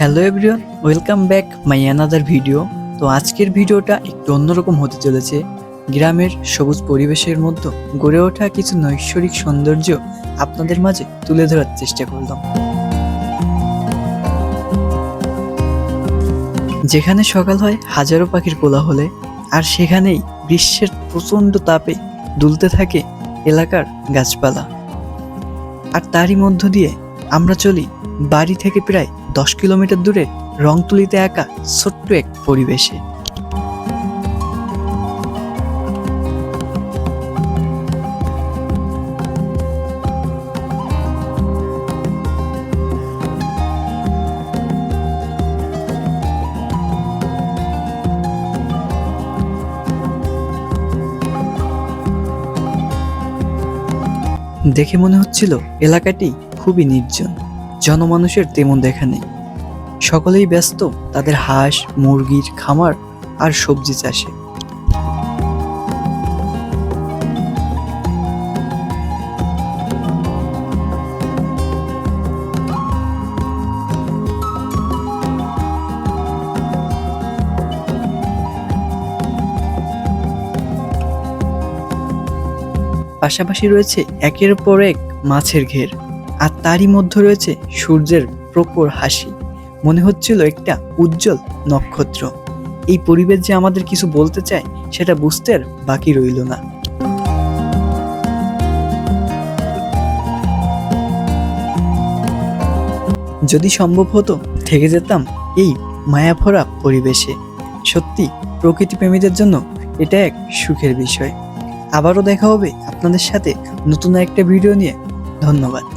Hello everyone welcome back my another video তো আজকের ভিডিওটা একটু অন্যরকম হতে চলেছে। গ্রামের সবুজ পরিবেশের মধ্যে গড়ে ওঠা কিছু নৈসর্গিক সৌন্দর্য আপনাদের মাঝে তুলে ধরার চেষ্টা করলাম। যেখানে সকাল হয় হাজারো পাখির কোলাহলে, আর সেখানেই গ্রীষ্মের প্রচণ্ড তাপে দুলতে থাকে এলাকার গাছপালা। আর তারই মধ্য দিয়ে আমরা চলি বাড়ি থেকে প্রায় দশ কিলোমিটার দূরে রংতুলিতে একা ছোট্ট এক পরিবেশে। দেখে মনে হচ্ছিল এলাকাটি খুবই নির্জন। জনমানুষের তেমন দেখা নেই। সকলেই ব্যস্ত, তাদের হাঁস মুরগির খামার আর সবজি চাষে। পাশাপাশি রয়েছে একের পর এক মাছের ঘের। আর তারই মধ্যে রয়েছে সূর্যের প্রখর হাসি। মনে হচ্ছিল একটা উজ্জ্বল নক্ষত্র। এই পরিবেশ যে আমাদের কিছু বলতে চায়, সেটা বুঝতে আর বাকি রইল না। যদি সম্ভব হতো, থেকে যেতাম এই মায়াভরা পরিবেশে। সত্যি, প্রকৃতি প্রেমীদের জন্য এটা এক সুখের বিষয়। আবারও দেখা হবে আপনাদের সাথে নতুন একটা ভিডিও নিয়ে। ধন্যবাদ।